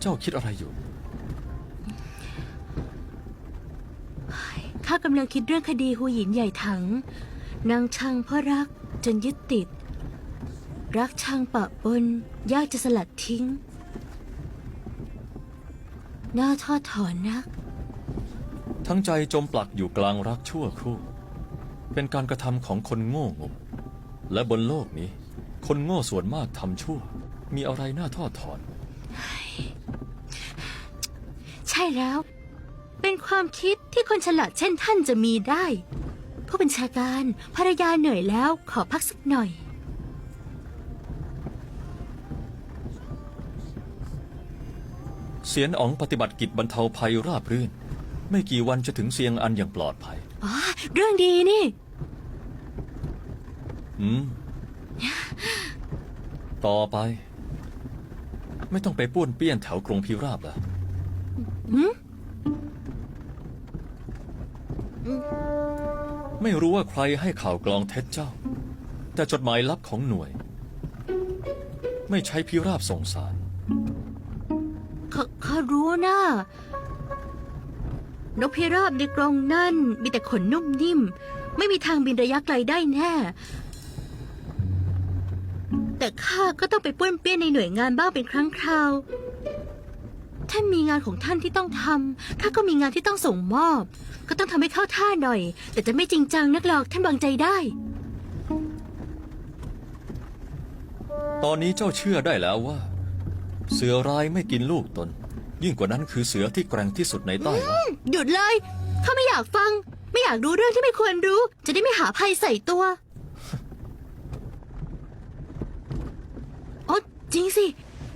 เจ้าคิดอะไรอยู่ ข้ากำลังคิดเรื่องคดีหูหยินใหญ่ถัง นางชังเพราะรักจนยึดติด รักชังปะปนยากจะสลัดทิ้งน่าทอดถอนนัก ทั้งใจจมปลักอยู่กลางรักชั่วครู่ เป็นการกระทำของคนโง่งม และบนโลกนี้ คนโง่ส่วนมากทำชั่ว มีอะไรน่าทอดถอน ใช่แล้ว เป็นความคิดที่คนฉลาดเช่นท่านจะมีได้ ผู้บัญชาการภรรยาเหนื่อยแล้วขอพักสักหน่อย เสียนอ๋องปฏิบัติกิจบรรเทาภัยราบรื่น ไม่กี่วันจะถึงเซียงอันอย่างปลอดภัย อ๋อ เรื่องดีนี่ อืม ต่อไป ไม่ต้องไปป้วนเปี้ยนแถวกรงพิราบแล้ว หืมไม่รู้ว่าใครให้ข่าวกลองเท็จเจ้า แต่จดหมายลับของหน่วย ไม่ใช้พิราบส่งสาร ข้าข้ารู้นะนกพิราบในกรงนั่น มีแต่ขนนุ่มนิ่ม ไม่มีทางบินระยะไกลได้แน่ แต่ข้าก็ต้องไปป้วนเปี้ยนในหน่วยงานบ้างเป็นครั้งคราว ท่านมีงานของท่านที่ต้องทำข้าก็มีงานที่ต้องส่งมอบ ก็ต้องทำให้เข้าท่าหน่อย แต่จะไม่จริงจังนักหรอกท่านวางใจได้ ตอนนี้เจ้าเชื่อได้แล้วว่า เสือร้ายไม่กินลูกตน ยิ่งกว่านั้นคือเสือที่แกร่งที่สุดในใต้ล่าหยุดเลยข้าไม่อยากฟัง ไม่อยากรู้เรื่องที่ไม่ควรรู้ จะได้ไม่หาภัยใส่ตัวอ๋อจริงสิ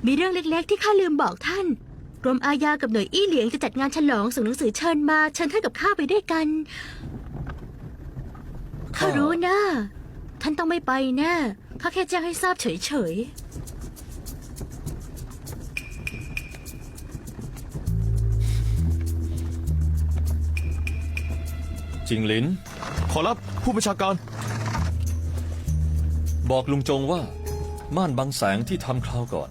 มีเรื่องเล็กๆ ที่ข้าลืมบอกท่านก รมอาญากับหน่วยอี้เหลียงจะจัดงานฉลองส่งหนังสือเชิญมาเชิญท่านกับข้าไปด้วยกันข้ารู้นะ ท่านต้องไม่ไปแน่ข้าแค่แจ้งให้ทราบเฉยๆ จิงหลิน ขอรับผู้บัญชาการ บอกลุงจงว่า ม่านบังแสงที่ทำคราวก่อน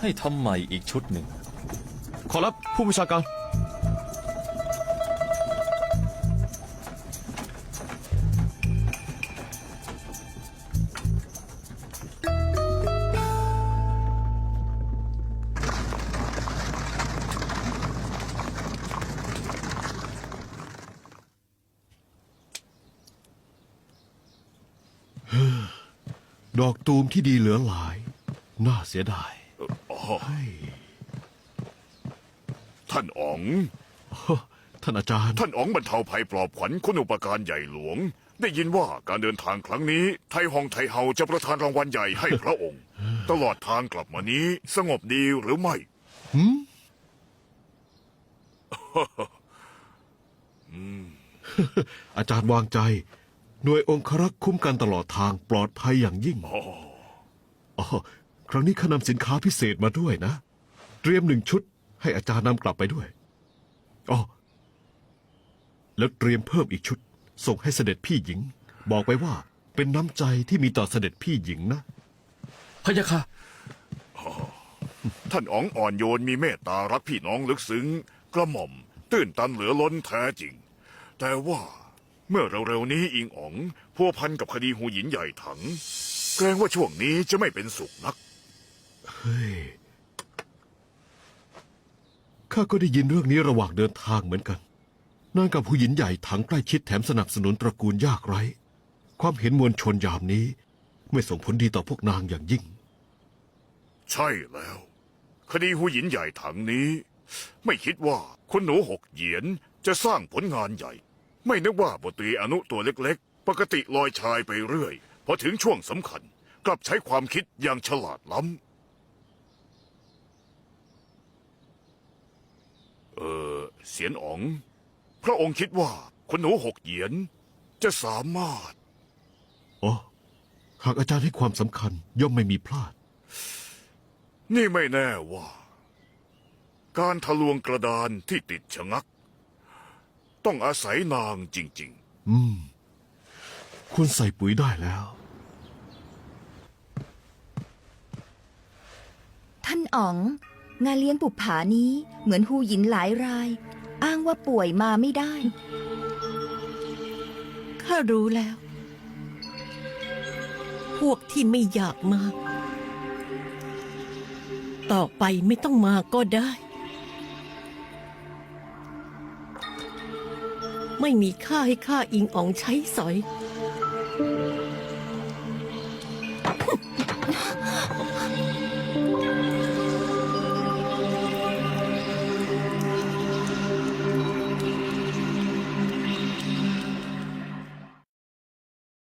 ให้ทำใหม่อีกชุดหนึ่ง ขอรับผู้บัญชาการ ดอกตูมที่ดีเหลือหลาย น่าเสียดาย ท่านอ๋อง ท่านอาจารย์ ท่านอ๋องบรรเทาภัยปลอบขวัญคุณอุปการใหญ่หลวง ได้ยินว่าการเดินทางครั้งนี้ ไทยฮองไทเฮาจะประทานรางวัลใหญ่ให้พระองค์ ตลอดทางกลับมานี้ สงบดีหรือไม่อาจารย์วางใจ หน่วยองครักษ์คุ้มกันตลอดทางปลอดภัยอย่างยิ่ง อ๋อ ครั้งนี้ข้านำสินค้าพิเศษมาด้วยนะ เตรียมหนึ่งชุด ให้อาจารย์นำกลับไปด้วยอ๋อแล้วเตรียมเพิ่มอีกชุด ส่งให้เสด็จพี่หญิง บอกไปว่าเป็นน้ำใจที่มีต่อเสด็จพี่หญิงนะ พะยะค่ะ ท่านอ๋องอ่อนโยนมีเมตตารักพี่น้องลึกซึ้ง กระหม่อม ตื้นตันเหลือล้นแท้จริง แต่ว่าเมื่อเร็วๆนี้อิงอ๋องพัวพันกับคดีหูหยินใหญ่ถัง เกรงว่าช่วงนี้จะไม่เป็นสุขนัก เฮ้ย ข้าก็ได้ยินเรื่องนี้ระหว่างเดินทางเหมือนกัน นางกับผู้หญินใหญ่ถังใกล้ชิดแถมสนับสนุนตระกูลยากไร้ ความเห็นมวลชนยามนี้ ไม่ส่งผลดีต่อพวกนางอย่างยิ่ง ใช่แล้ว คดีหูหยินใหญ่ถังนี้ ไม่คิดว่าคุณหนูหกเหยียนจะสร้างผลงานใหญ่ ไม่นึกว่าบทตรีอนุตัวเล็กๆ ปกติลอยชายไปเรื่อย พอถึงช่วงสำคัญ กลับใช้ความคิดอย่างฉลาดล้ำ เออเสียนอ๋อง พระองค์คิดว่าคุณหนูหกเหยียน จะสามารถ อ๋อ หากอาจารย์ให้ความสำคัญย่อมไม่มีพลาด นี่ไม่แน่ว่า การทะลวงกระดานที่ติดชะงัก ต้องอาศัยนางจริง อืม คุณใส่ปุ๋ยได้แล้ว ท่านอ๋อง งานเลี้ยงปุบผานี้เหมือนฮูหยินหลายราย อ้างว่าป่วยมาไม่ได้ ข้ารู้แล้ว พวกที่ไม่อยากมา ต่อไปไม่ต้องมาก็ได้ ไม่มีค่าให้ข้าอิงอ๋องใช้สอย